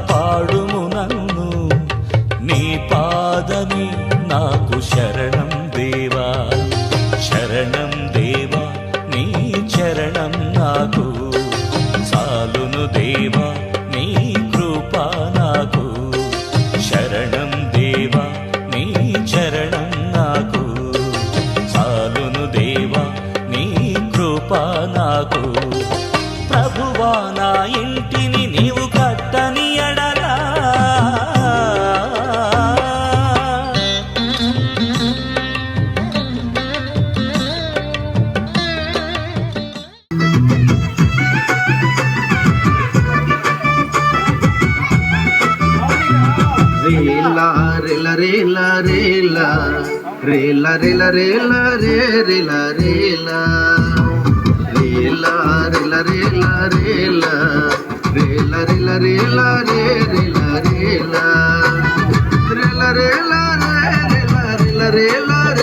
కాపాడుము నన్ను. నీ పాదమి నాకు శరణం దేవా. శరణం దేవా నీ చరణం నాకు. చాలును దేవా రిల రేల రే రిల రేల. రేల రిల రేల రేల. రేల రిల రేల రే రిల రేల. రిల రేల రే రిల రిల రేల.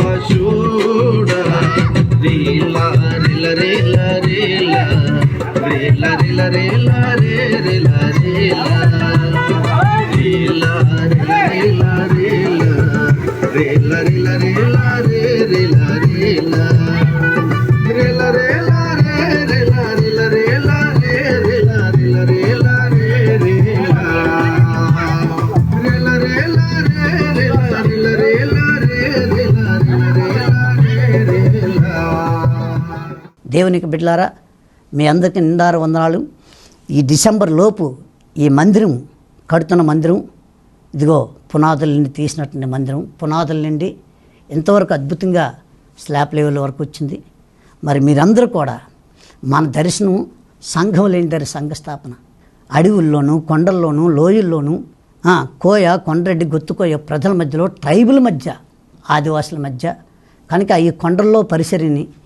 మక్కువ చూడ. రీల రిల రేల రేల. రేల రిల రేల రే రిల రేల. రీల రిల రిల రిల. రేల రేల రేల రే రేల. దేవునికి బిడ్డలారా మీ అందరికీ నిండారు వందనాలు. ఈ డిసెంబర్ లోపు ఈ మందిరం కడుతున్న మందిరం ఇదిగో పునాదుల నుండి తీసినటువంటి మందిరం పునాదుల నుండి ఇంతవరకు అద్భుతంగా స్లాబ్ లెవెల్ వరకు వచ్చింది. మరి మీరందరూ కూడా మన దర్శనం సంఘం లేని దరి సంఘ స్థాపన అడవుల్లోనూ కొండల్లోనూ లోయల్లోనూ కోయ కొండరెడ్డి గుత్తుకోయ ప్రజల మధ్యలో ట్రైబుల్ మధ్య ఆదివాసుల మధ్య కనుక ఈ కొండల్లో పరిసరిని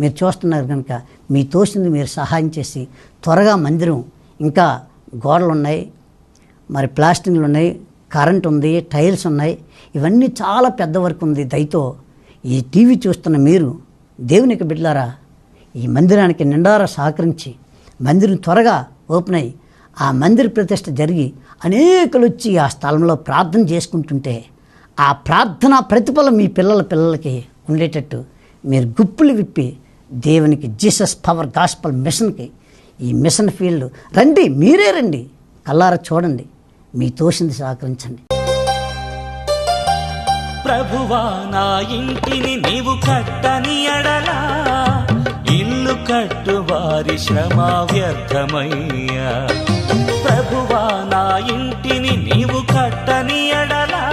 మీరు చూస్తున్నారు కనుక మీ తోసింది మీరు సహాయం చేసి త్వరగా మందిరం ఇంకా గోడలు ఉన్నాయి మరి ప్లాస్టింగ్లు ఉన్నాయి కరెంట్ ఉంది టైల్స్ ఉన్నాయి ఇవన్నీ చాలా పెద్ద వర్క్ ఉంది దయతో ఈ టీవీ చూస్తున్న మీరు దేవునికి బిడ్లారా ఈ మందిరానికి నిండారా సహకరించి మందిరం త్వరగా ఓపెన్ అయ్యి ఆ మందిర ప్రతిష్ట జరిగి అనేకులు వచ్చి ఆ స్థలంలో ప్రార్థన చేసుకుంటుంటే ఆ ప్రార్థన ప్రతిఫలం మీ పిల్లల పిల్లలకి ఉండేటట్టు మీరు గుప్పులు విప్పి దేవునికి జీసస్ పవర్ గాస్పల్ మిషన్కి ఈ మిషన్ ఫీల్డ్ రండి మీరే రండి కల్లార చూడండి మీ తోసింది సహకరించండి. ప్రభువా నా ఇంటిని నీవు కట్టని అడలా ఇల్లు కట్టు వారి శ్రమ వ్యర్థమయ్యా. ప్రభువా నా ఇంటిని నీవు కట్టని అడలా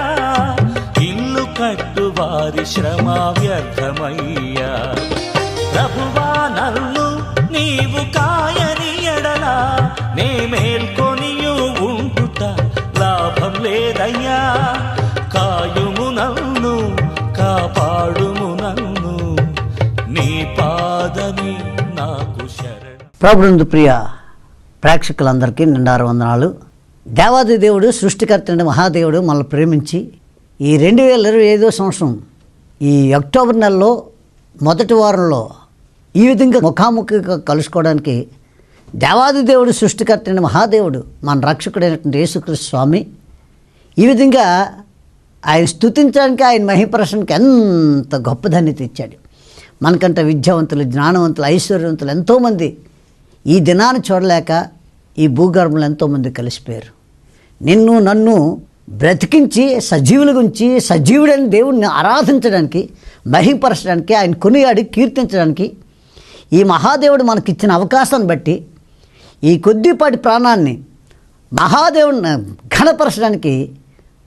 ఇల్లు కట్టు వారి శ్రమ వ్యర్థమయ్యా. ప్రభువా నన్ను నీవు కాయని ఎడలా నే మేల్కొనియు ఉంటుట లాభం లేదయ్యా. కాయుము నన్ను కాపాడుము నన్ను నీ పాదని నాకు శరణ. ప్రభునందు ప్రియ ప్రేక్షకులందరికీ నిండారు వందనాలు. దేవాది దేవుడు సృష్టికర్త మహాదేవుడు మనల్ని ప్రేమించి ఈ రెండు వేల ఇరవై ఐదో సంవత్సరం ఈ అక్టోబర్ నెలలో మొదటి వారంలో ఈ విధంగా ముఖాముఖిగా కలుసుకోవడానికి దేవాది దేవుడు సృష్టికర్త అయిన మహాదేవుడు మన రక్షకుడైనటువంటి యేసుకృష్ణ స్వామి ఈ విధంగా ఆయన స్తుతించడానికి ఆయన మహిప్రసనకి ఎంత గొప్ప ధన్యత ఇచ్చాడు. మనకంటే విద్యావంతులు జ్ఞానవంతులు ఐశ్వర్యవంతులు ఎంతోమంది ఈ దినాన్ని చూడలేక ఈ భూగర్భంలో ఎంతోమంది కలిసిపోయారు. నిన్ను నన్ను బ్రతికించి సజీవుల గురించి సజీవుడైన దేవుడిని ఆరాధించడానికి మహింపరచడానికి ఆయన కొనియాడి కీర్తించడానికి ఈ మహాదేవుడు మనకిచ్చిన అవకాశాన్ని బట్టి ఈ కొద్దిపాటి ప్రాణాన్ని మహాదేవుడిని ఘనపరచడానికి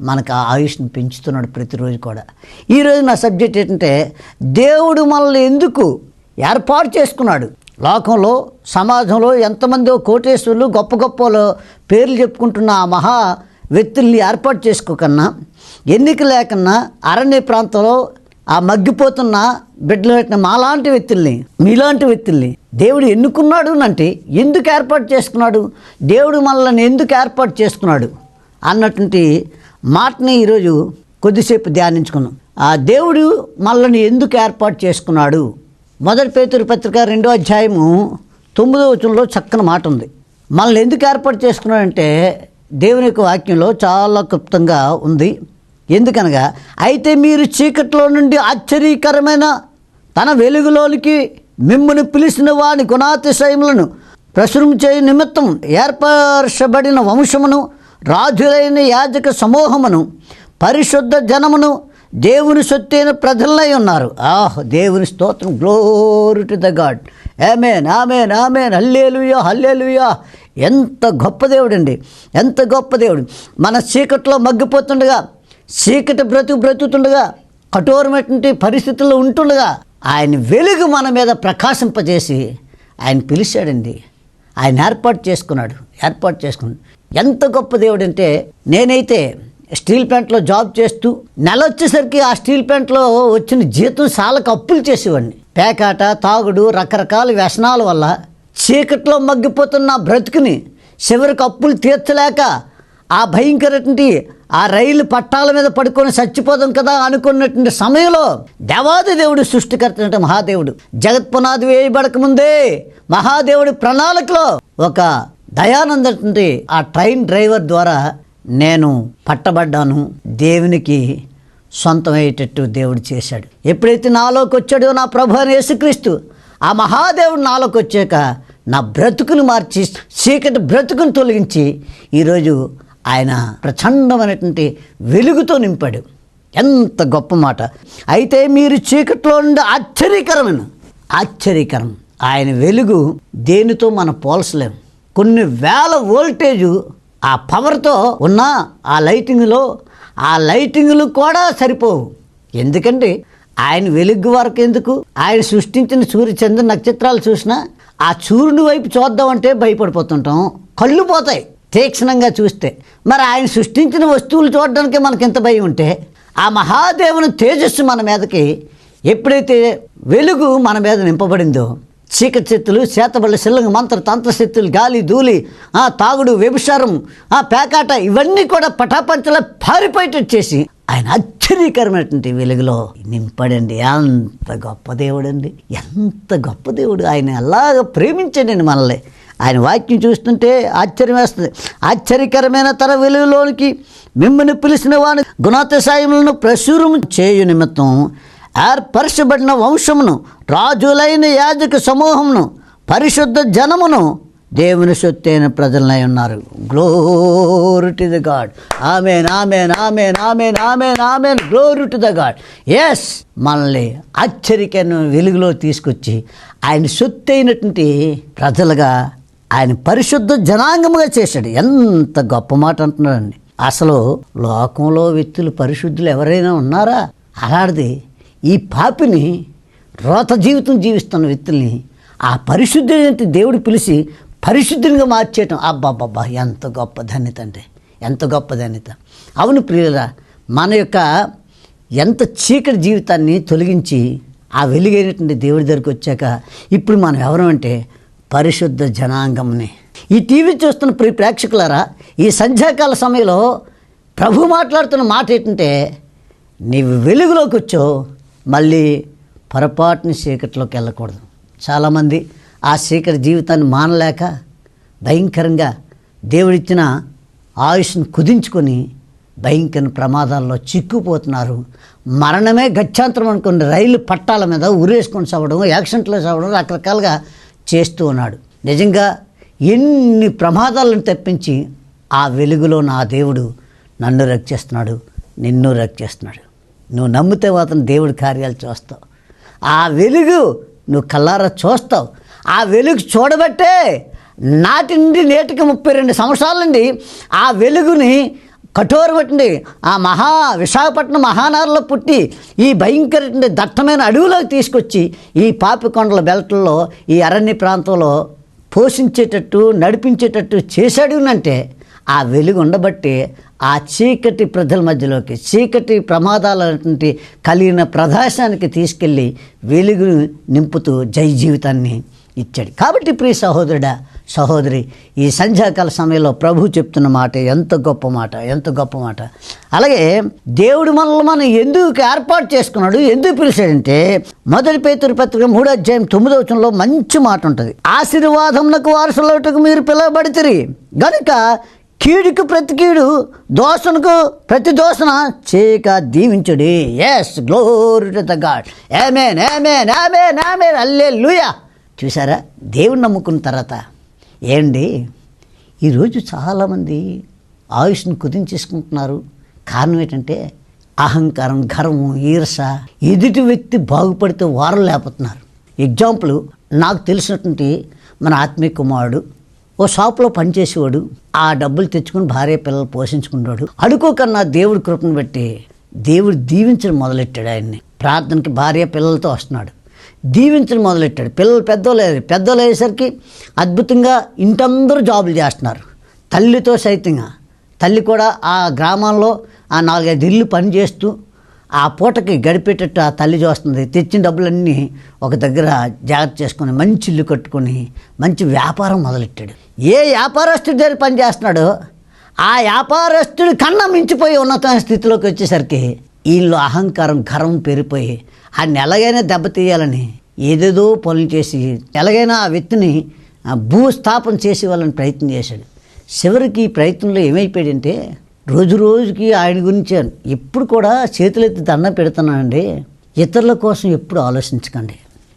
మనకు ఆ ఆయుష్ని పెంచుతున్నాడు ప్రతిరోజు కూడా. ఈరోజు నా సబ్జెక్ట్ ఏంటంటే దేవుడు మనల్ని ఎందుకు ఏర్పాటు చేసుకున్నాడు? లోకంలో సమాజంలో ఎంతమందో కోటేశ్వరులు గొప్ప గొప్పలో పేర్లు చెప్పుకుంటున్న ఆ మహా వ్యక్తుల్ని ఏర్పాటు చేసుకోకన్నా ఎన్నిక లేకన్నా అరణ్య ప్రాంతంలో ఆ మగ్గిపోతున్న బిడ్డలు పెట్టిన మాలాంటి వ్యక్తుల్ని మీలాంటి వ్యక్తుల్ని దేవుడు ఎన్నుకున్నాడు అంటే ఎందుకు ఏర్పాటు చేసుకున్నాడు? దేవుడు మనల్ని ఎందుకు ఏర్పాటు చేసుకున్నాడు? అన్నటువంటి మాటని ఈరోజు కొద్దిసేపు ధ్యానించుకున్నాం. ఆ దేవుడు మనల్ని ఎందుకు ఏర్పాటు చేసుకున్నాడు? మొదటి పేతురు పత్రిక రెండో అధ్యాయము తొమ్మిదో వచనంలో చక్కని మాట ఉంది. మనల్ని ఎందుకు ఏర్పాటు చేసుకున్నాడంటే దేవుని యొక్క వాక్యంలో చాలా క్లుప్తంగా ఉంది. ఎందుకనగా అయితే మీరు చీకట్లో నుండి ఆశ్చర్యకరమైన తన వెలుగులోనికి మిమ్మల్ని పిలిచిన వాని గుణాతిశయములను ప్రచురించే నిమిత్తం ఏర్పరచబడిన వంశమును రాజులైన యాజక సమూహమును పరిశుద్ధ జనమును దేవుని సొత్తైన ప్రజలై ఉన్నారు. ఆహ్ దేవుని స్తోత్రం. Glory to the God amen amen amen hallelujah hallelujah ఎంత గొప్ప దేవుడండి. ఎంత గొప్ప దేవుడు. మన చీకట్లో మగ్గిపోతుండగా చీకటి బ్రతుకు బ్రతుకుతుండగా కఠోరమైనటువంటి పరిస్థితుల్లో ఉంటుండగా ఆయన వెలుగు మన మీద ప్రకాశింపజేసి ఆయన పిలిచాడండి. ఆయన ఏర్పాటు చేసుకున్నాడు. ఏర్పాటు చేసుకున్నాడు. ఎంత గొప్ప దేవుడు అంటే నేనైతే స్టీల్ ప్లాంట్లో జాబ్ చేస్తూ నెల వచ్చేసరికి ఆ స్టీల్ ప్లాంట్లో వచ్చిన జీతం సాలకు అప్పులు చేసేవాడిని. పేకాట తాగుడు రకరకాల వ్యసనాల వల్ల చీకట్లో మగ్గిపోతున్న బ్రతుకుని చివరికి అప్పులు తీర్చలేక ఆ భయంకరటువంటి ఆ రైలు పట్టాల మీద పడుకొని చచ్చిపోదాం కదా అనుకున్నటువంటి సమయంలో దేవాది దేవుడు సృష్టికర్త మహాదేవుడు. జగత్ పునాది వేయబడక ముందే మహాదేవుడి ప్రణాళికలో ఒక దయానందటువంటి ఆ ట్రైన్ డ్రైవర్ ద్వారా నేను పట్టబడ్డాను. దేవునికి సొంతమయ్యేటట్టు దేవుడు చేశాడు. ఎప్పుడైతే నాలోకి వచ్చాడో నా ప్రభు అని యేసుక్రీస్తు ఆ మహాదేవుడు నాలోకి వచ్చాక నా బ్రతుకును మార్చి చీకటి బ్రతుకును తొలగించి ఈరోజు ఆయన ప్రచండమైనటువంటి వెలుగుతో నింపాడు. ఎంత గొప్ప మాట. అయితే మీరు చీకట్లో ఉండే ఆశ్చర్యకరమైన ఆశ్చర్యకరం. ఆయన వెలుగు దేనితో మనం పోల్చలేం. కొన్ని వేల వోల్టేజు ఆ పవర్తో ఉన్న ఆ లైటింగ్లో ఆ లైటింగ్లు కూడా సరిపోవు. ఎందుకంటే ఆయన వెలుగు వరకు ఎందుకు? ఆయన సృష్టించిన సూర్య చంద్ర నక్షత్రాలు చూసినా ఆ సూర్యుని వైపు చూద్దామంటే భయపడిపోతుంటాం. కళ్ళు పోతాయి. తీక్షణంగా చూస్తే మరి ఆయన సృష్టించిన వస్తువులు చూడడానికి మనకి ఇంత భయం ఉంటే ఆ మహాదేవుని తేజస్సు మన మీదకి ఎప్పుడైతే వెలుగు మన మీద నింపబడిందో చీకటి శక్తులు చేతబళ్ళ శిల్లంగ మంత్ర తంత్ర శక్తులు గాలి ధూళి ఆ తాగుడు వ్యభిచారం ఆ పేకాట ఇవన్నీ కూడా పటాపంచలా పారిపోయేటట్టు చేసి ఆయన ఆశ్చర్యకరమైనటువంటి వెలుగులో నింపడండి. ఎంత గొప్ప దేవుడండి. ఎంత గొప్ప దేవుడు. ఆయన అలాగ ప్రేమించండి మనల్ని. ఆయన వాక్యం చూస్తుంటే ఆశ్చర్యం వేస్తుంది. ఆశ్చర్యకరమైన తన వెలుగులోనికి మిమ్మల్ని పిలిచిన వాని గుణాతిశయములను ప్రచురం చేయు నిమిత్తం ఏర్పరచబడిన వంశమును రాజులైన యాజక సమూహమును పరిశుద్ధ జనమును దేవుని సొత్తైన ప్రజలనై ఉన్నారు. Glory to the God amen amen amen amen amen amen glory to the God yes మనల్ని ఆశ్చర్యకరమైన వెలుగులో తీసుకొచ్చి ఆయన సొత్తైనటువంటి ప్రజలుగా ఆయన పరిశుద్ధ జనాంగముగా చేశాడు. ఎంత గొప్ప మాట అంటున్నాడండి. అసలు లోకంలో వ్యక్తులు పరిశుద్ధులు ఎవరైనా ఉన్నారా? అలాంటిది ఈ పాపిని రోత జీవితం జీవిస్తున్న వ్యక్తుల్ని ఆ పరిశుద్ధి దేవుడు పిలిచి పరిశుద్ధునిగా మార్చేయటం. అబ్బాబ్బాబ్బా ఎంత గొప్ప ధన్యత అంటే ఎంత గొప్ప ధన్యత. అవును ప్రియులరా మన యొక్క ఎంత చీకటి జీవితాన్ని తొలగించి ఆ వెలుగైనటువంటి దేవుడి దగ్గరికి వచ్చాక ఇప్పుడు మనం ఎవరమంటే పరిశుద్ధ జనాంగంని ఈ టీవీ చూస్తున్న ప్రియ ప్రేక్షకులారా ఈ సంధ్యాకాల సమయంలో ప్రభు మాట్లాడుతున్న మాట ఏంటంటే నీవు వెలుగులోకి వచ్చో మళ్ళీ పొరపాటుని చీకటిలోకి వెళ్ళకూడదు. చాలామంది ఆ చీకటి జీవితాన్ని మానలేక భయంకరంగా దేవుడిచ్చిన ఆయుష్ను కుదించుకొని భయంకర ప్రమాదాల్లో చిక్కుపోతున్నారు మరణమే గత్యంతరం అనుకుని రైలు పట్టాల మీద ఉరేసుకొని చావడం యాక్సిడెంట్లో చావడం రకరకాలుగా చేస్తూ ఉన్నాడు. నిజంగా ఎన్ని ప్రమాదాలను తప్పించి ఆ వెలుగులో నా దేవుడు నన్ను రక్షిస్తున్నాడు నిన్ను రక్షిస్తున్నాడు. నువ్వు నమ్మితే మాత్రం దేవుడి కార్యాలు చూస్తావు. ఆ వెలుగు నువ్వు కల్లారా చూస్తావు. ఆ వెలుగు చూడబట్టే నాటి నుండి నేటికి ముప్పై రెండు సంవత్సరాల నుండి ఆ వెలుగుని కఠోరమటండి ఆ మహా విశాఖపట్నం మహానగరంలో పుట్టి ఈ భయంకర దట్టమైన అడవిలోకి తీసుకొచ్చి ఈ పాపికొండల బెల్ట్లో ఈ అరణ్య ప్రాంతంలో పోషించేటట్టు నడిపించేటట్టు చేశాడు అంటే ఆ వెలుగు ఉండబట్టి ఆ చీకటి ప్రజల మధ్యలోకి చీకటి ప్రమాదాలటువంటి కలిగిన ప్రదేశానికి తీసుకెళ్ళి వెలుగును నింపుతూ జై జీవితాన్ని ఇచ్చాడు. కాబట్టి ప్రియ సహోదరుడా సహోదరి ఈ సంధ్యాకాల సమయంలో ప్రభు చెప్తున్న మాట ఎంత గొప్ప మాట ఎంత గొప్ప మాట. అలాగే దేవుడు మనల్ని మనం ఎందుకు ఏర్పాటు చేసుకున్నాడు ఎందుకు పిలిచాడంటే మొదటి పేతురు పత్రిక మూడో అధ్యాయం తొమ్మిదో వచనంలో మంచి మాట ఉంటుంది. ఆశీర్వాదమునకు వారసులకు మీరు పిలవబడితిరి. గనుక కీడుకు ప్రతి కీడు దోషణకు ప్రతి దోషణ చేయక దీవించుడి. Yes glory to the God amen amen amen amen అల్లే చూసారా దేవుని నమ్ముకున్న తర్వాత ఏండి ఈరోజు చాలామంది ఆయుష్ను కుదించేసుకుంటున్నారు. కారణం ఏంటంటే అహంకారం గర్వం ఈర్ష ఎదుటి వ్యక్తి బాగుపడితే వారం లేకపోతున్నారు. ఎగ్జాంపుల్ నాకు తెలిసినటువంటి మన ఆత్మీయ కుమారుడు ఓ షాప్లో పనిచేసేవాడు ఆ డబ్బులు తెచ్చుకుని భార్య పిల్లలు పోషించుకున్నాడు అడుకోకన్నా దేవుడి కృపను బట్టి దేవుడు దీవించడం మొదలెట్టాడు ఆయన్ని. ప్రార్థనకి భార్య పిల్లలతో వస్తున్నాడు. దీవించడం మొదలెట్టాడు. పిల్లలు పెద్దోళ్ళు పెద్దోళ్ళు అయ్యేసరికి అద్భుతంగా ఇంటందరూ జాబులు చేస్తున్నారు. తల్లితో సైతంగా. తల్లి కూడా ఆ గ్రామంలో ఆ నాలుగైదు ఇల్లు పనిచేస్తూ ఆ పూటకి గడిపేటట్టు ఆ తల్లి చూస్తుంది. తెచ్చిన డబ్బులన్నీ ఒక దగ్గర జాగ్రత్త చేసుకొని మంచి ఇల్లు కట్టుకొని మంచి వ్యాపారం మొదలెట్టాడు. ఏ వ్యాపారస్తుడి దగ్గర పని చేస్తున్నాడో ఆ వ్యాపారస్తుడి కన్నా మించిపోయి ఉన్నత స్థితిలోకి వచ్చేసరికి వీళ్ళు అహంకారం కరం పెరిగిపోయి ఆ నెలగైనా దెబ్బతీయాలని ఏదేదో పనులు చేసి ఎలాగైనా ఆ వ్యక్తిని భూస్థాపన చేసే వాళ్ళని ప్రయత్నం చేశాడు. చివరికి ఈ ప్రయత్నంలో ఏమైపోయాడంటే రోజు రోజుకి ఆయన గురించి ఎప్పుడు కూడా చేతులెత్తి దండం పెడుతున్నానండి. ఇతరుల కోసం ఎప్పుడు ఆలోచించకండి.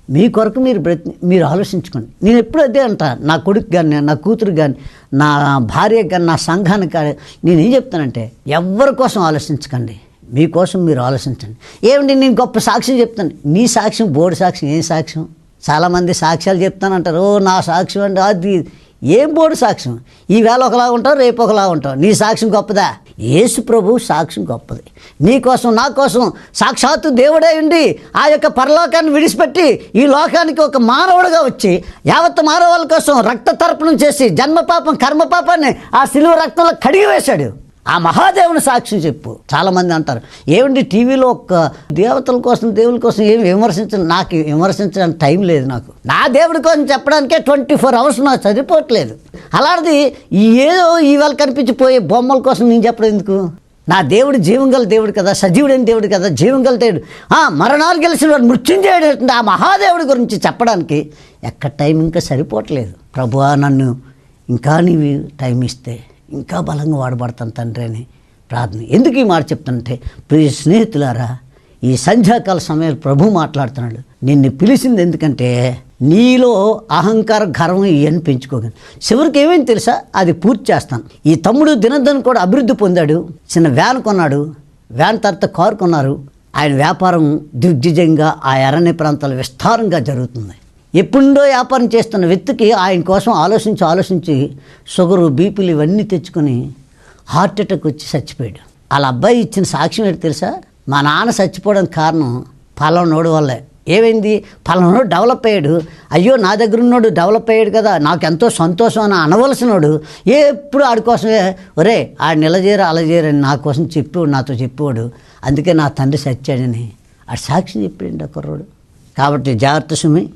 మీ కొరకు మీరు ప్రయత్ని మీరు ఆలోచించుకోండి. నేను ఎప్పుడు అదే అంట నా కొడుకు కానీ నా కూతురు కానీ నా భార్యకు కానీ నా సంఘానికి కానీ నేను ఏం చెప్తానంటే ఎవరి కోసం ఆలోచించకండి. మీకోసం మీరు ఆలోచించండి. ఏమండి నేను గొప్ప సాక్ష్యం చెప్తాను. నీ సాక్ష్యం బోర్డు సాక్ష్యం ఏం సాక్ష్యం? చాలామంది సాక్ష్యాలు చెప్తానంటారు. ఓ నా సాక్ష్యం అండి అది. ఏం బోర్డు సాక్ష్యం? ఈవేళ ఒకలా ఉంటావు రేపు ఒకలా ఉంటావు నీ సాక్ష్యం గొప్పదా? యేసు ప్రభు సాక్ష్యం గొప్పది. నీకోసం నా కోసం సాక్షాత్తు దేవుడే ఉండి ఆ యొక్క పరలోకాన్ని విడిచిపెట్టి ఈ లోకానికి ఒక మానవుడిగా వచ్చి యావత్ మానవాళ్ళ కోసం రక్త తర్పణం చేసి జన్మపాపం పాపం ఆ సిలువ రక్తంలో కడిగి వేశాడు ఆ మహాదేవుని సాక్ష్యం చెప్పు. చాలామంది అంటారు ఏమండి టీవీలో ఒక్క దేవతల కోసం దేవుని కోసం ఏమి విమర్శించను నాకు విమర్శించడానికి టైం లేదు నాకు. నా దేవుడి కోసం చెప్పడానికే ట్వంటీ ఫోర్ అవర్స్ నాకు సరిపోవట్లేదు. అలాంటిది ఈ ఏదో ఈవేళ కనిపించిపోయే బొమ్మల కోసం నేను చెప్పడం ఎందుకు? నా దేవుడు జీవం గల దేవుడు కదా సజీవుడైన దేవుడు కదా జీవం గల దేవుడు. ఆ, మరణాలు గెలిచిన వాడు మృత్యుంజయుడు ఆ మహాదేవుడి గురించి చెప్పడానికి ఎక్కడ టైం ఇంకా సరిపోవట్లేదు. ప్రభువా నన్ను ఇంకా నీవి టైం ఇస్తే ఇంకా బలంగా వాడబడతాను తండ్రి అని ప్రార్థన. ఎందుకు ఈ మాట చెప్తానంటే ప్రియ స్నేహితులారా ఈ సంధ్యాకాల సమయంలో ప్రభు మాట్లాడుతున్నాడు. నిన్ను పిలిచింది ఎందుకంటే నీలో అహంకార గర్వం ఇవన్నీ పెంచుకోగలను. చివరికి ఏమైంది తెలుసా? అది పూర్తి చేస్తాను. ఈ తమ్ముడు దినదన్ కూడా అభివృద్ధి పొందాడు. చిన్న వ్యాన్ కొన్నాడు. వ్యాన్ తర్వాత కారు కొన్నారు. ఆయన వ్యాపారం దిగ్విజయంగా ఆ అరణ్య ప్రాంతాలు విస్తారంగా జరుగుతుంది. ఎప్పుడో వ్యాపారం చేస్తున్న వ్యక్తికి ఆయన కోసం ఆలోచించి ఆలోచించి షుగరు బీపీలు ఇవన్నీ తెచ్చుకొని హార్ట్ అటాక్ వచ్చి చచ్చిపోయాడు. వాళ్ళ అబ్బాయి ఇచ్చిన సాక్ష్యం ఏంటి తెలుసా? మా నాన్న చచ్చిపోవడానికి కారణం పలానోడు వల్లే. ఏమైంది? పలానోడు డెవలప్ అయ్యాడు. అయ్యో నా దగ్గర ఉన్నోడు డెవలప్ అయ్యాడు కదా. నాకు ఎంతో సంతోషం అని అనవలసినోడు ఎప్పుడు ఆడి కోసమే ఒరే ఆడు నిలజేరు అలజేరని నా కోసం చెప్పేవాడు నాతో చెప్పేవాడు. అందుకే నా తండ్రి చచ్చాడని ఆడు సాక్షి చెప్పాడు ఆ కుర్రోడు. కాబట్టి జాగ్రత్త సుమి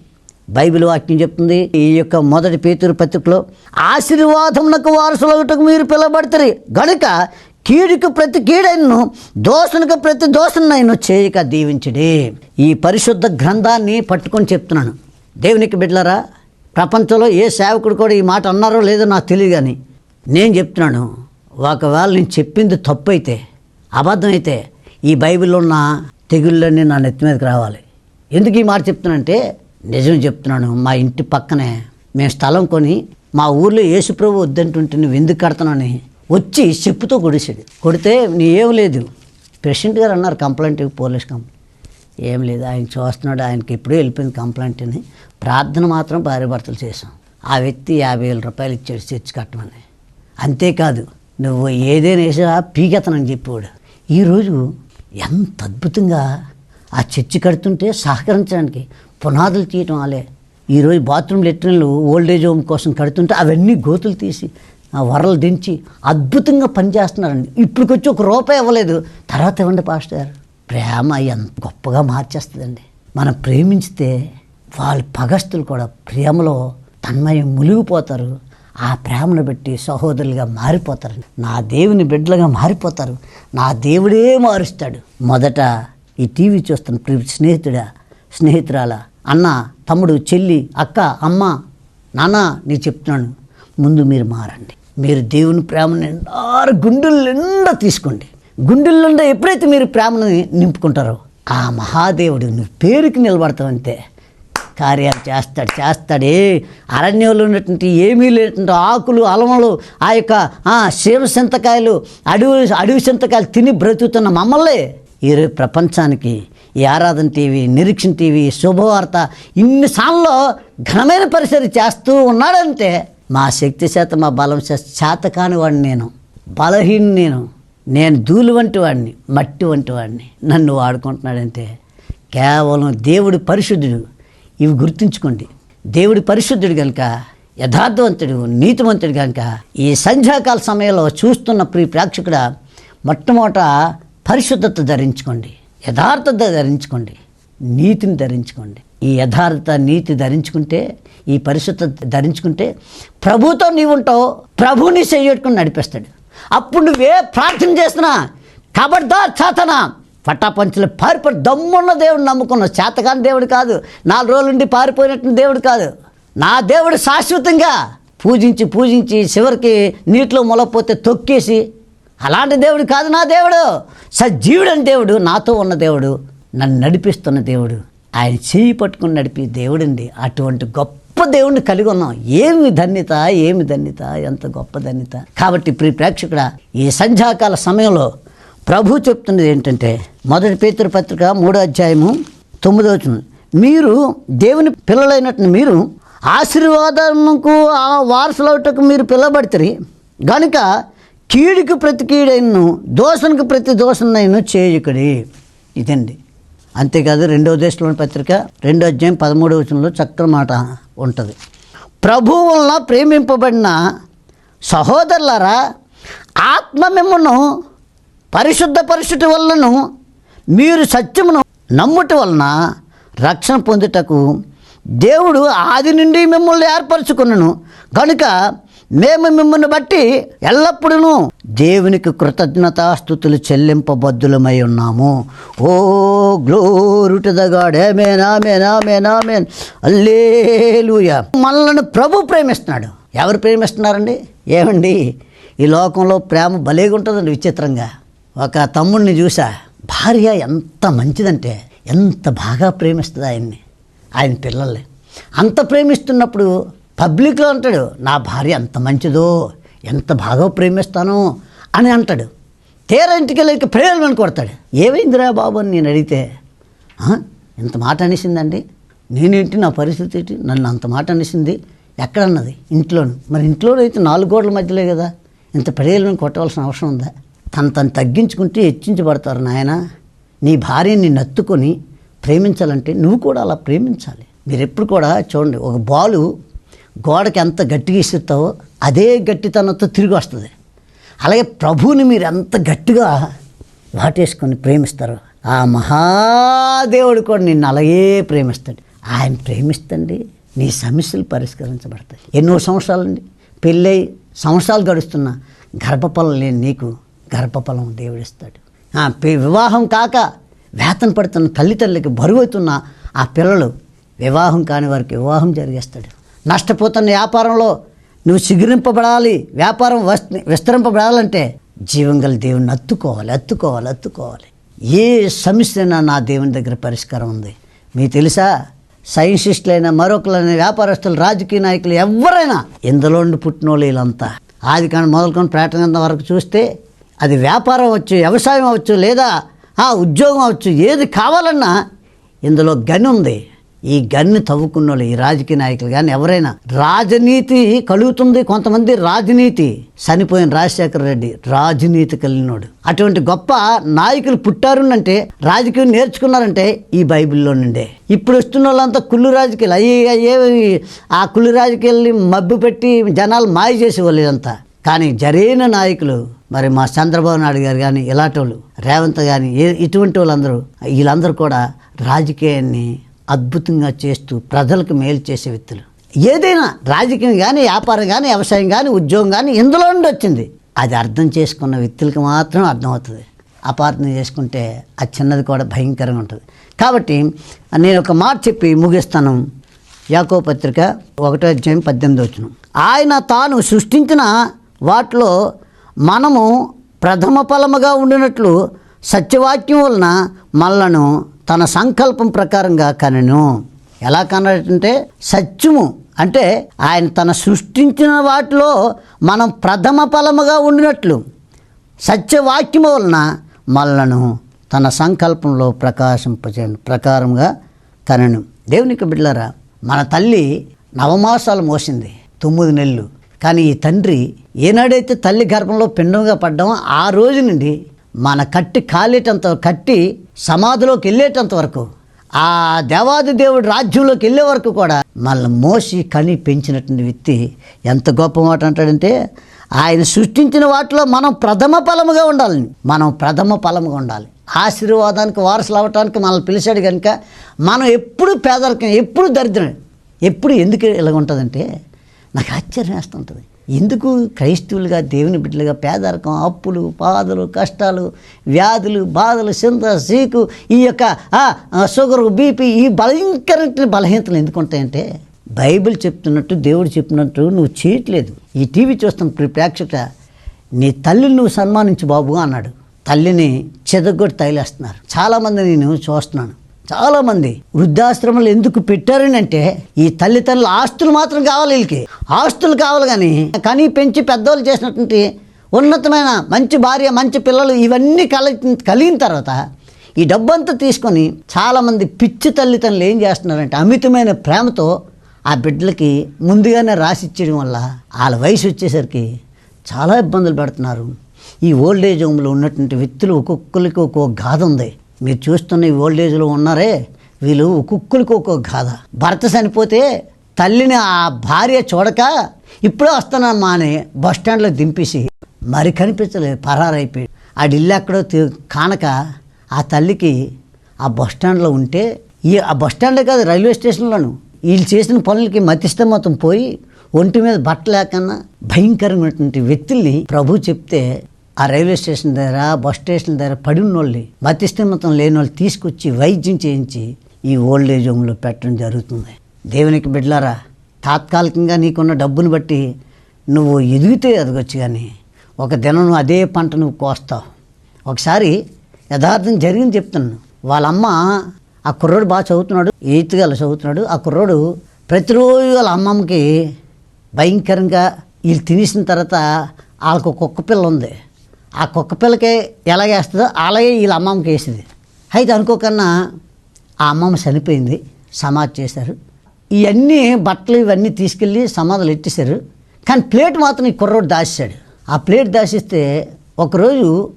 బైబిల్ వాక్యం చెప్తుంది ఈ యొక్క మొదటి పేతురు పత్రికలో ఆశీర్వాదమునకు వారసులవుటకు మీరు పిలబడతారు. గనుక కీడుకు ప్రతి కీడైనను దోషణకు ప్రతి దోషణైను చేయక దీవించడే. ఈ పరిశుద్ధ గ్రంథాన్ని పట్టుకొని చెప్తున్నాను. దేవునికి బిడ్డలరా ప్రపంచంలో ఏ సేవకుడు కూడా ఈ మాట అన్నారో లేదో నాకు తెలియదు కానీ నేను చెప్తున్నాను. ఒకవేళ నేను చెప్పింది తప్పు అయితే అబద్ధమైతే ఈ బైబిల్లో ఉన్న తెగుళ్ళన్నీ నా నెత్తి మీదకి రావాలి. ఎందుకు ఈ మాట చెప్తున్నానంటే నిజం చెప్తున్నాను మా ఇంటి పక్కనే మేము స్థలం కొని మా ఊర్లో యేసుప్రభు వద్దంటుంటే నువ్వు ఎందుకు కడతానని వచ్చి చెప్పుతో కొడిసాడు కొడితే నీ ఏం లేదు. ప్రెసిడెంట్ గారు అన్నారు కంప్లైంట్ పోలీస్ కంప్లైంట్ ఏం లేదు ఆయన చూస్తున్నాడు ఆయనకి ఎప్పుడూ వెళ్ళిపోయింది కంప్లైంట్ అని. ప్రార్థన మాత్రం భార్య భర్తలు చేసాం ఆ వ్యక్తి యాభై వేల రూపాయలు ఇచ్చాడు చర్చి కట్టమని. అంతేకాదు నువ్వు ఏదైనా వేసా పీకెత్తనని చెప్పేవాడు. ఈరోజు ఎంత అద్భుతంగా ఆ చర్చి కడుతుంటే సహకరించడానికి పునాదులు తీయటం ఆలే. ఈరోజు బాత్రూమ్ లెట్రిన్లు ఓల్డేజ్ హోమ్ కోసం కడుతుంటే అవన్నీ గోతులు తీసి ఆ వరలు దించి అద్భుతంగా పనిచేస్తున్నారండి. ఇప్పటికొచ్చి ఒక రూపాయి ఇవ్వలేదు. తర్వాత ఇవ్వండి పాస్టర్. గారు ప్రేమ ఎంత గొప్పగా మార్చేస్తుందండి. మనం ప్రేమించితే వాళ్ళ పగస్తులు కూడా ప్రేమలో తన్మయం మునిగిపోతారు. ఆ ప్రేమను బట్టి సహోదరులుగా మారిపోతారు. నా దేవుని బిడ్డలుగా మారిపోతారు. నా దేవుడే మారుస్తాడు. మొదట ఈ టీవీ చూస్తున్న ప్రియ స్నేహితుడా స్నేహితురాలా అన్న తమ్ముడు చెల్లి అక్క అమ్మ నాన్న నేను చెప్తున్నాను. ముందు మీరు మారండి. మీరు దేవుని ప్రేమను నిండారు గుండెల నిండా తీసుకోండి. గుండెల నిండా ఎప్పుడైతే మీరు ప్రేమను నింపుకుంటారో ఆ మహాదేవుడు నువ్వు పేరుకి నిలబడతావంతే కార్యాలు చేస్తాడు చేస్తాడే. అరణ్యంలో ఉన్నటువంటి ఏమీ లేనటువంటి ఆకులు అలమలు ఆ యొక్క ఆ, సింతకాయలు అడవి అడవి సింతకాయలు తిని బ్రతుకుతున్న మమ్మల్ని ఈరోజు ప్రపంచానికి ఈ ఆరాధన టీవీ నిరీక్షణ టీవీ శుభవార్త ఇన్ని సార్లు ఘనమైన పరిసరి చేస్తూ ఉన్నాడంటే మా శక్తి చేత మా బలం చేత చేత కాని వాడిని నేను. బలహీన నేను. నేను ధూళి వంటి వాడిని మట్టి వంటి వాడిని. నన్ను వాడుకుంటున్నాడంటే కేవలం దేవుడి పరిశుద్ధుడు. ఇవి గుర్తుంచుకోండి. దేవుడి పరిశుద్ధుడు కనుక యథార్థవంతుడు నీతివంతుడు కనుక ఈ సంధ్యాకాల సమయంలో చూస్తున్న ప్రియ ప్రేక్షకుడ మొట్టమొదట పరిశుద్ధత ధరించుకోండి. యథార్థత ధరించుకోండి నీతిని ధరించుకోండి. ఈ యథార్థత నీతి ధరించుకుంటే ఈ పరిశుద్ధత ధరించుకుంటే ప్రభుతో నీవు ఉంటావు ప్రభుని చేయట్టుకుని నడిపిస్తాడు. అప్పుడు నువ్వే ప్రార్థన చేస్తున్నా కబడ్దా చాతనా? పట్టాపంచులు పారిపోయి దమ్మున్న దేవుడు నమ్ముకున్నావు చేతకాని దేవుడు కాదు. నాలుగు రోజుల నుండి పారిపోయినట్టు దేవుడు కాదు. నా దేవుడు శాశ్వతంగా పూజించి పూజించి చివరికి నీటిలో మొలపోతే తొక్కేసి అలాంటి దేవుడు కాదు నా దేవుడు. సజీవుడని దేవుడు నాతో ఉన్న దేవుడు నన్ను నడిపిస్తున్న దేవుడు. ఆయన చేయి పట్టుకుని నడిపి దేవుడండి. అటువంటి గొప్ప దేవుడిని కలిగి ఉన్నాం. ఏమి ధన్యత ఏమి ధన్యత ఎంత గొప్ప ధన్యత. కాబట్టి ప్రియ ప్రేక్షకుడ ఈ సంధ్యాకాల సమయంలో ప్రభు చెప్తున్నది ఏంటంటే మొదటి పేతృపత్రిక పత్రిక మూడో అధ్యాయము తొమ్మిదో మీరు దేవుని పిల్లలైనట్టు మీరు ఆశీర్వాదముకు ఆ వారసులవుటకు మీరు పిల్లబడితే గనుక కీడుకు ప్రతి కీడైనను దోషణకు ప్రతి దోషణైన చేయకుడి ఇదండి. అంతేకాదు రెండో దేశంలోని పత్రిక రెండో అధ్యాయం పదమూడవ వచనంలో చక్కని మాట ఉంటుంది. ప్రభు వలన ప్రేమింపబడిన సహోదరులారా ఆత్మ మిమ్మను పరిశుద్ధ పరిశుద్ధి వలన మీరు సత్యమును నమ్ముట వలన రక్షణ పొందుటకు దేవుడు ఆది నుండి మిమ్మల్ని ఏర్పరచుకున్నాను కనుక మేము మిమ్మల్ని బట్టి ఎల్లప్పుడూ దేవునికి కృతజ్ఞతాస్థుతులు చెల్లింపబద్దులమై ఉన్నాము. ఓ గ్లోరు దగాడే మేనా మేనా మేనా మేన్ ఆమెన్ అల్లేలుయ మనల్ని ప్రభు ప్రేమిస్తున్నాడు. ఎవరు ప్రేమిస్తున్నారండి? ఏమండి? ఈ లోకంలో ప్రేమ భలేగా ఉంటుందండి విచిత్రంగా. ఒక తమ్ముడిని చూసా. భార్య ఎంత మంచిదంటే ఎంత బాగా ప్రేమిస్తుంది ఆయన్ని. ఆయన పిల్లల్ని. అంత ప్రేమిస్తున్నప్పుడు పబ్లిక్లో అంటాడు నా భార్య ఎంత మంచిదో ఎంత బాగా ప్రేమిస్తాను అని అంటాడు. తీరా ఇంటికి వెళ్ళి ప్రేమని కొడతాడు. ఏమైందిరా బాబు అని నేను అడిగితే ఇంత మాట అనేసిందండి. నేనేంటి నా పరిస్థితి ఏంటి? నన్ను అంత మాట అనేసింది ఎక్కడన్నది? ఇంట్లోను. మరి ఇంట్లోనూ అయితే నాలుగు గోడల మధ్యలే కదా. ఇంత ప్రేయలను కొట్టవలసిన అవసరం ఉందా? తను తను తగ్గించుకుంటే హెచ్చించబడతారు నాయన. నీ భార్యని నత్తుకొని ప్రేమించాలంటే నువ్వు కూడా అలా ప్రేమించాలి. మీరు ఎప్పుడు కూడా చూడండి ఒక బాలు గోడకి ఎంత గట్టిగా ఇస్తావో అదే గట్టితనంతో తిరిగి వస్తుంది. అలాగే ప్రభువుని మీరు ఎంత గట్టిగా వాటేసుకొని ప్రేమిస్తారు ఆ మహాదేవుడు కూడా నిన్ను అలాగే ప్రేమిస్తాడు. ఆయన ప్రేమిస్తండి నీ సమస్యలు పరిష్కరించబడతాయి. ఎన్నో సంవత్సరాలండి. పెళ్ళై సంవత్సరాలు గడుస్తున్న గర్భఫలం లేని నీకు గర్భఫలం దేవుడిస్తాడు. వివాహం కాక వేతన పడుతున్న తల్లిదండ్రులకి బరువవుతున్న ఆ పిల్లలు వివాహం కాని వారికి వివాహం జరిగేస్తాడు. నష్టపోతున్న వ్యాపారంలో నువ్వు చిగురింపబడాలి వ్యాపారం వస్ విస్తరింపబడాలంటే జీవం గల దేవుని అత్తుకోవాలి అత్తుకోవాలి అత్తుకోవాలి. ఏ సమస్యైనా నా దేవుని దగ్గర పరిష్కారం ఉంది. మీకు తెలుసా? సైన్సిస్టులైన మరొకలైన వ్యాపారస్తులు రాజకీయ నాయకులు ఎవరైనా ఇందులో నుండి పుట్టిన వాళ్ళు వీళ్ళంతా. ఆది కానీ మొదలుకొని ప్రకటన వరకు చూస్తే అది వ్యాపారం అవచ్చు వ్యవసాయం అవ్వచ్చు లేదా ఆ ఉద్యోగం అవ్వచ్చు ఏది కావాలన్నా ఇందులో గని ఉంది. ఈ గన్ను తవ్వుకున్న వాళ్ళు ఈ రాజకీయ నాయకులు కానీ ఎవరైనా రాజనీతి కలుగుతుంది కొంతమంది రాజనీతి. చనిపోయిన రాజశేఖర రెడ్డి రాజనీతి కలిగినోడు. అటువంటి గొప్ప నాయకులు పుట్టారు అంటే రాజకీయం నేర్చుకున్నారంటే ఈ బైబిల్లో నుండే. ఇప్పుడు వస్తున్న వాళ్ళంతా కుళ్ళు రాజకీయాలు. అయ్యి అయ్యే ఆ కుళ్ళు రాజకీయాల్ని మబ్బు పెట్టి జనాలు మాయ చేసేవాళ్ళు ఇదంతా. కానీ జరైన నాయకులు మరి మా చంద్రబాబు నాయుడు గారు కానీ ఇలాంటి వాళ్ళు రేవంత్ కానీ ఏ- ఇటువంటి వాళ్ళందరూ వీళ్ళందరూ కూడా రాజకీయాన్ని అద్భుతంగా చేస్తూ ప్రజలకు మేలు చేసే వ్యక్తులు. ఏదైనా రాజకీయం కానీ వ్యాపారం కానీ వ్యవసాయం కానీ ఉద్యోగం కానీ ఇందులో నుండి వచ్చింది. అది అర్థం చేసుకున్న వ్యక్తులకు మాత్రం అర్థమవుతుంది. అపార్థం చేసుకుంటే ఆ చిన్నది కూడా భయంకరంగా ఉంటుంది. కాబట్టి నేను ఒక మాట చెప్పి ముగిస్తాను. యాకో పత్రిక ఒకటో అధ్యాయం పద్దెనిమిది వచ్చిన ఆయన తాను సృష్టించిన వాటిలో మనము ప్రథమ ఫలముగా ఉండినట్లు సత్యవాక్యం వలన మనలను తన సంకల్పం ప్రకారంగా కనెను. ఎలా కనంటే సత్యము అంటే ఆయన తన సృష్టించిన వాటిలో మనం ప్రథమ ఫలముగా ఉండినట్లు. సత్యవాక్యము వలన మనలను తన సంకల్పంలో ప్రకాశింపచే ప్రకారంగా కనను. దేవునికి బిడ్డలరా మన తల్లి నవమాసాలు మోసింది తొమ్మిది నెలలు. కానీ ఈ తండ్రి ఏనాడైతే తల్లి గర్భంలో పిండంగా పడ్డామో ఆ రోజు నుండి మన కట్టి కాలేటంత కట్టి సమాధిలోకి వెళ్ళేటంత వరకు ఆ దేవాది దేవుడు రాజ్యంలోకి వెళ్ళే వరకు కూడా మళ్ళీ మోసి కని పెంచినటువంటి వ్యక్తి ఎంత గొప్ప మాట అంటాడంటే ఆయన సృష్టించిన వాటిలో మనం ప్రథమ ఫలముగా ఉండాలి మనం ప్రథమ ఫలముగా ఉండాలి. ఆశీర్వాదానికి వారసులు అవ్వటానికి మనల్ని పిలిచాడు కనుక మనం ఎప్పుడు పేదరికం ఎప్పుడు దరిద్రం ఎప్పుడు ఎందుకు ఇలాగ ఉంటుందంటే నాకు ఆశ్చర్యం వేస్తుంటుంది. ఎందుకు క్రైస్తవులుగా దేవుని బిడ్డలుగా పేదరికం అప్పులు బాధలు కష్టాలు వ్యాధులు బాధలు చింత సీకు ఈ యొక్క షుగర్ బీపీ ఈ భయంకర బలహీనతలు ఎందుకు ఉంటాయంటే బైబిల్ చెప్తున్నట్టు దేవుడు చెప్పినట్టు నువ్వు చేయట్లేదు. ఈ టీవీ చూస్తున్న ప్రేక్షక నీ తల్లిని నువ్వు సన్మానించు బాబు అన్నాడు. తల్లిని చెదగొట్టి తగిలేస్తున్నారు. చాలామంది నేను చూస్తున్నాను. చాలామంది వృద్ధాశ్రమాలు ఎందుకు పెట్టారని అంటే ఈ తల్లిదండ్రుల ఆస్తులు మాత్రం కావాలి వీళ్ళకి. ఆస్తులు కావాలి కానీ కానీ పెంచి పెద్దవాళ్ళు చేసినటువంటి ఉన్నతమైన మంచి భార్య మంచి పిల్లలు ఇవన్నీ కలి కలిగిన తర్వాత ఈ డబ్బంతా తీసుకొని చాలామంది పిచ్చి తల్లిదండ్రులు ఏం చేస్తున్నారంటే అమితమైన ప్రేమతో ఆ బిడ్డలకి ముందుగానే రాసిచ్చేయడం వల్ల వాళ్ళ వయసు వచ్చేసరికి చాలా ఇబ్బందులు పెడుతున్నారు. ఈ ఓల్డ్ ఏజ్ హోమ్లో ఉన్నటువంటి వ్యక్తులు ఒక్కొక్కరికి ఒక్కొక్క గాథ ఉంది. మీరు చూస్తున్న ఈ ఓల్డేజ్లో ఉన్నారే వీళ్ళు కుక్కులకు ఒక్కొక్క గాథ భర్త చనిపోతే తల్లిని ఆ భార్య చూడక ఇప్పుడే వస్తానమ్మా అని బస్ స్టాండ్లో దింపేసి మరి కనిపించలేదు పరారైపోయి ఆడి ఇల్లు ఎక్కడో కానక ఆ తల్లికి ఆ బస్ స్టాండ్లో ఉంటే ఈ ఆ బస్ స్టాండే కాదు రైల్వే స్టేషన్లోను. వీళ్ళు చేసిన పనులకి మతిస్తే మొత్తం పోయి ఒంటి మీద బట్ట లేకన్నా భయంకరమైనటువంటి వ్యక్తుల్ని ప్రభు చెప్తే ఆ రైల్వే స్టేషన్ దగ్గర బస్ స్టేషన్ దగ్గర పడి ఉన్నోళ్ళని మతిస్థిమతం లేని వాళ్ళు తీసుకొచ్చి వైద్యం చేయించి ఈ ఓల్డ్ ఏజ్ హోమ్లో పెట్టడం జరుగుతుంది. దేవునికి బిడ్డలారా తాత్కాలికంగా నీకున్న డబ్బును బట్టి నువ్వు ఎదిగితే ఎదగొచ్చు కానీ ఒక దినం నువ్వు అదే పంట నువ్వు కోస్తావు. ఒకసారి యథార్థం జరిగింది చెప్తున్నాను. వాళ్ళమ్మ ఆ కుర్రోడు బాగా చదువుతున్నాడు ఎయిత్ గల చదువుతున్నాడు. ఆ కుర్రోడు ప్రతిరోజు వాళ్ళ అమ్మమ్మకి భయంకరంగా వీళ్ళు తినేసిన తర్వాత వాళ్ళకు కుక్క పిల్ల ఉంది. ఆ కుక్క పిల్లకి ఎలాగేస్తుందో అలాగే వీళ్ళ అమ్మమ్మకి వేసింది. అయితే అనుకోకన్నా ఆ అమ్మమ్మ చనిపోయింది సమాధి చేశారు. ఇవన్నీ బట్టలు ఇవన్నీ తీసుకెళ్ళి సమాధులు ఎట్టేశారు కానీ ప్లేట్ మాత్రం ఈ కుర్రోడు దాచాడు ఆ ప్లేట్ దాచిస్తే ఒకరోజు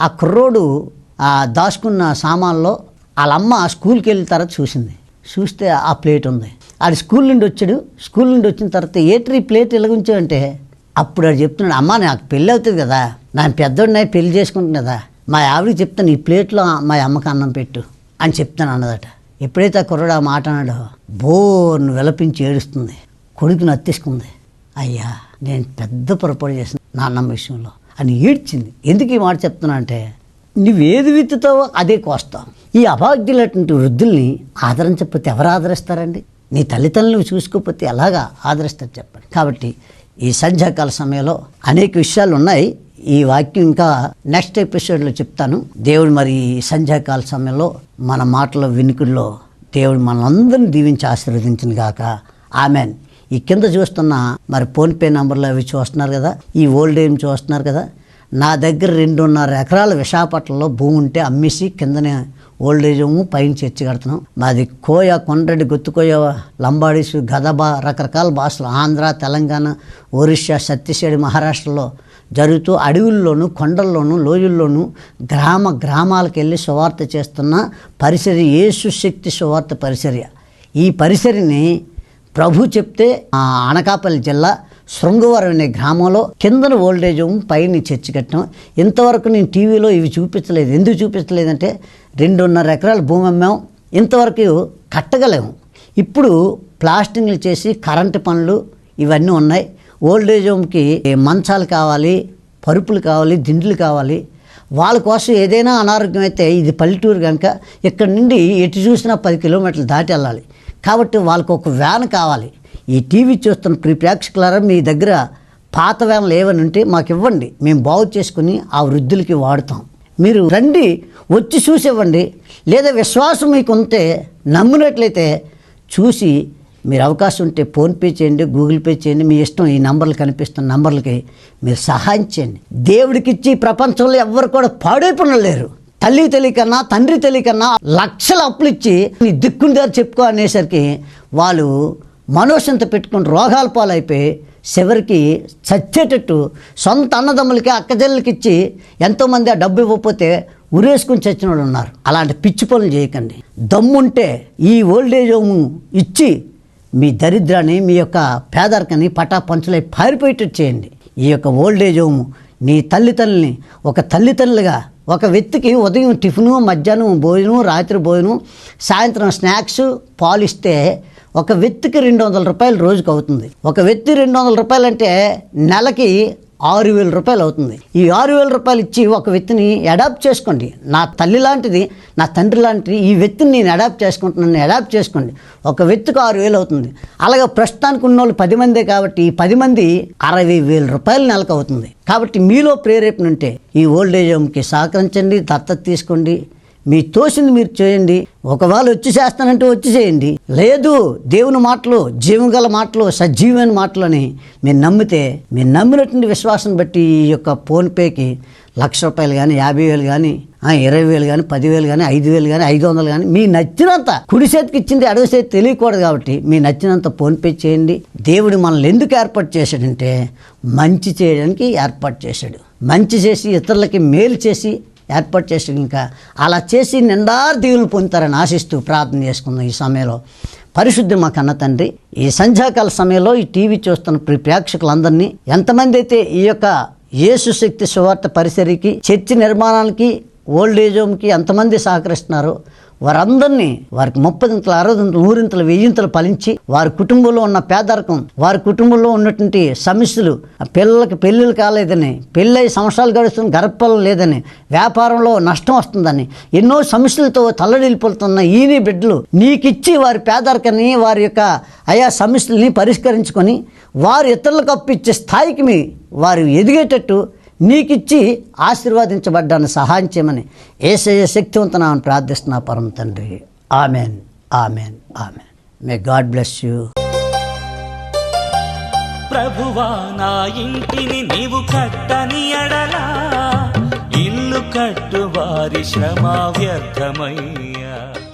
ఆ కుర్రోడు ఆ దాచుకున్న సామాన్లో వాళ్ళ అమ్మ స్కూల్కి వెళ్ళిన తర్వాత చూసింది. చూస్తే ఆ ప్లేట్ ఉంది. ఆడు స్కూల్ నుండి వచ్చాడు. స్కూల్ నుండి వచ్చిన తర్వాత ఏట్రీ ప్లేట్ ఎలాగుంచాడంటే అప్పుడు ఆడు చెప్తున్నాడు అమ్మ నాకు పెళ్ళి అవుతుంది కదా. నేను పెద్దోడినాయి పెళ్ళి చేసుకుంటున్నా కదా మా ఆవిడకి చెప్తాను ఈ ప్లేట్లో మా అమ్మకి అన్నం పెట్టు అని చెప్తాను అన్నదట. ఎప్పుడైతే ఆ కుర్రాడు ఆ మాట అన్నాడో బోర్ను విలపించి ఏడుస్తుంది కొడుకుని అత్తేసుకుంది. అయ్యా నేను పెద్ద పొరపాటు చేసిన నాన్నమ్మ విషయంలో అని ఏడ్చింది. ఎందుకు ఈ మాట చెప్తున్నా అంటే నువ్వేది విత్తుతావో అదే కోస్తావు ఈ అభాగ్యులటువంటి వృద్ధుల్ని ఆదరించకపోతే ఎవరు ఆదరిస్తారండి? నీ తల్లిదండ్రులు చూసుకోకపోతే ఎలాగా ఆదరిస్తారు చెప్పండి? కాబట్టి ఈ సంధ్యాకాల సమయంలో అనేక విషయాలు ఉన్నాయి ఈ వాక్యం ఇంకా నెక్స్ట్ ఎపిసోడ్లో చెప్తాను. దేవుడు మరి సంధ్యాకాల సమయంలో మన మాటల వినికుల్లో దేవుడు మనందరిని దీవించి ఆశీర్వదించిన గాక. ఆమెన్ ఈ కింద చూస్తున్న మరి ఫోన్పే నంబర్లు అవి చూస్తున్నారు కదా? ఈ ఓల్డ్ ఏం చూస్తున్నారు కదా? నా దగ్గర రెండున్నర ఎకరాల విశాఖపట్నంలో భూమి ఉంటే అమ్మేసి కిందనే ఓల్డ్ ఏజ్ హోము పైన చర్చి కడుతున్నాం. మాది కోయ కొండ్రెడ్డి గుత్తుకోయ లంబాడీసు గదబ రకరకాల భాషలు ఆంధ్ర తెలంగాణ ఒరిస్సా ఛత్తీస్గఢ్ మహారాష్ట్రలో జరుగుతూ అడవుల్లోనూ కొండల్లోనూ లోయల్లోనూ గ్రామ గ్రామాలకు వెళ్ళి సువార్త చేస్తున్న పరిసరి యేసు శక్తి సువార్త పరిసర్య ఈ పరిసరిని ప్రభు చెప్తే అనకాపల్లి జిల్లా శృంగవరం అనే గ్రామంలో కిందన ఓల్డేజ్ హోమ్ పైన చర్చి కట్టడం ఇంతవరకు నేను టీవీలో ఇవి చూపించలేదు. ఎందుకు చూపించలేదంటే రెండున్నర ఎకరాల భూమి అమ్మాం. ఇంతవరకు కట్టగలేము ఇప్పుడు ప్లాస్టింగ్లు చేసి కరెంటు పనులు ఇవన్నీ ఉన్నాయి. ఓల్డ్ ఏజ్ హోమ్కి మంచాలు కావాలి పరుపులు కావాలి దిండ్లు కావాలి. వాళ్ళ కోసం ఏదైనా అనారోగ్యం అయితే ఇది పల్లెటూరు కనుక ఇక్కడ నుండి ఎటు చూసినా పది కిలోమీటర్లు దాటి వెళ్ళాలి. కాబట్టి వాళ్ళకు ఒక వ్యాన్ కావాలి. ఈ టీవీ చూస్తున్న ప్రి ప్రేక్షకులారా మీ దగ్గర పాత వ్యాన్లు ఏమని ఉంటే మాకు ఇవ్వండి. మేము బాగు చేసుకుని ఆ వృద్ధులకి వాడుతాం. మీరు రండి వచ్చి చూసి ఇవ్వండి. లేదా విశ్వాసం మీకు ఉంటే నమ్మినట్లయితే చూసి మీరు అవకాశం ఉంటే ఫోన్పే చేయండి గూగుల్ పే చేయండి మీ ఇష్టం ఈ నంబర్లు కనిపిస్తున్న నంబర్లకి మీరు సహాయం చేయండి. దేవుడికి ఇచ్చి ప్రపంచంలో ఎవ్వరు కూడా పాడైపోయిన లేరు. తల్లి తెలియకన్నా తండ్రి తెలియకన్నా లక్షల అప్పులు ఇచ్చి నీ దిక్కుండారు చెప్పుకో అనేసరికి వాళ్ళు మనోషంత పెట్టుకుని రోగాల పాలైపోయి చివరికి చచ్చేటట్టు సొంత అన్నదమ్ములకి అక్కజల్లకి ఇచ్చి ఎంతోమంది ఆ డబ్బు ఇవ్వకపోతే ఉరేసుకుని చచ్చిన వాళ్ళు ఉన్నారు. అలాంటి పిచ్చి పనులు చేయకండి. దమ్ముంటే ఈ ఓల్డేజ్ హోమ్ ఇచ్చి మీ దరిద్రాన్ని మీ యొక్క పేదరికని పటా పంచులై పారిపోయేటట్టు చేయండి. ఈ యొక్క ఓల్డేజ్ హోము నీ తల్లిదండ్రుల్ని ఒక తల్లిదండ్రులుగా ఒక వ్యక్తికి ఉదయం టిఫిను మధ్యాహ్నం భోజనం రాత్రి భోజనం సాయంత్రం స్నాక్స్ పాలు ఇస్తే ఒక వ్యక్తికి రెండు వందల రూపాయలు రోజుకు అవుతుంది. ఒక వ్యక్తి రెండు వందల రూపాయలు అంటే నెలకి ఆరు వేల రూపాయలు అవుతుంది. ఈ ఆరు వేల రూపాయలు ఇచ్చి ఒక వ్యక్తిని అడాప్ట్ చేసుకోండి. నా తల్లి లాంటిది నా తండ్రి లాంటిది ఈ వ్యక్తిని నేను అడాప్ట్ చేసుకుంటున్నాను అడాప్ట్ చేసుకోండి. ఒక వ్యక్తికి ఆరు వేలు అవుతుంది. అలాగే ప్రస్తుతానికి ఉన్న వాళ్ళు పది మందే కాబట్టి ఈ పది మంది అరవై వేల రూపాయలు నెలకు అవుతుంది. కాబట్టి మీలో ప్రేరేపణ ఉంటే ఈ ఓల్డ్ ఏజ్ హోమ్కి సహకరించండి దత్తత తీసుకోండి. మీ తోసింది మీరు చేయండి. ఒకవేళ వచ్చి చేస్తానంటే వచ్చి చేయండి. లేదు దేవుని మాటలు జీవం గల మాటలు సజీవమైన మాటలు అని మీరు నమ్మితే మీరు నమ్మినటువంటి విశ్వాసం బట్టి ఈ యొక్క ఫోన్పేకి లక్ష రూపాయలు కానీ యాభై వేలు కానీ ఇరవై వేలు కానీ పదివేలు కానీ ఐదు వేలు కానీ ఐదు వందలు కానీ మీ నచ్చినంత కుడి చేతికి ఇచ్చింది అడవి చేతి తెలియకూడదు కాబట్టి మీ నచ్చినంత ఫోన్పే చేయండి. దేవుడు మనల్ని ఎందుకు ఏర్పాటు చేశాడంటే మంచి చేయడానికి ఏర్పాటు చేశాడు. మంచి చేసి ఇతరులకి మేలు చేసి ఏర్పాటు చేసి ఇంకా అలా చేసి నిండారు దీవులు పొందుతారని ఆశిస్తూ ప్రార్థన చేసుకుందాం ఈ సమయంలో. పరిశుద్ధి మా కన్న తండ్రి ఈ సంధ్యాకాల సమయంలో ఈ టీవీ చూస్తున్న ప్రి ప్రేక్షకులందరినీ ఎంతమంది అయితే ఈ యొక్క యేసు శక్తి సువార్త పరిసరికి చర్చి నిర్మాణానికి ఓల్డ్ ఏజ్ హోమ్కి ఎంతమంది సహకరిస్తున్నారో వారందరినీ వారికి ముప్పదింతలు అరవదింతలు నూరింతలు వెయ్యింతలు ఫలించి వారి కుటుంబంలో ఉన్న పేదరికం వారి కుటుంబంలో ఉన్నటువంటి సమస్యలు పిల్లలకి పెళ్ళిళ్ళు కాలేదని పెళ్ళై సంవత్సరాలు గడుస్తున్న గర్భఫలం లేదని వ్యాపారంలో నష్టం వస్తుందని ఎన్నో సమస్యలతో తల్లడిల్లిపోతున్న ఈని బిడ్డలు నీకిచ్చి వారి పేదరికాన్ని వారి యొక్క ఆయా సమస్యల్ని పరిష్కరించుకొని వారు ఇతరులకు అప్పిచ్చే స్థాయికి మీ వారు ఎదిగేటట్టు నీకిచ్చి ఆశీర్వాదించబడ్డాన్ని సహాయం చేయమని ఏసయ్య శక్తివంతనామని ప్రార్థిస్తున్నా పరమ తండ్రి. Amen. Amen. Amen. May God bless you ప్రభువా నా ఇంటిని నీవు కట్టని అడలా ఇల్లు కట్టు వారి శ్రమ వ్యర్థమయ్యా.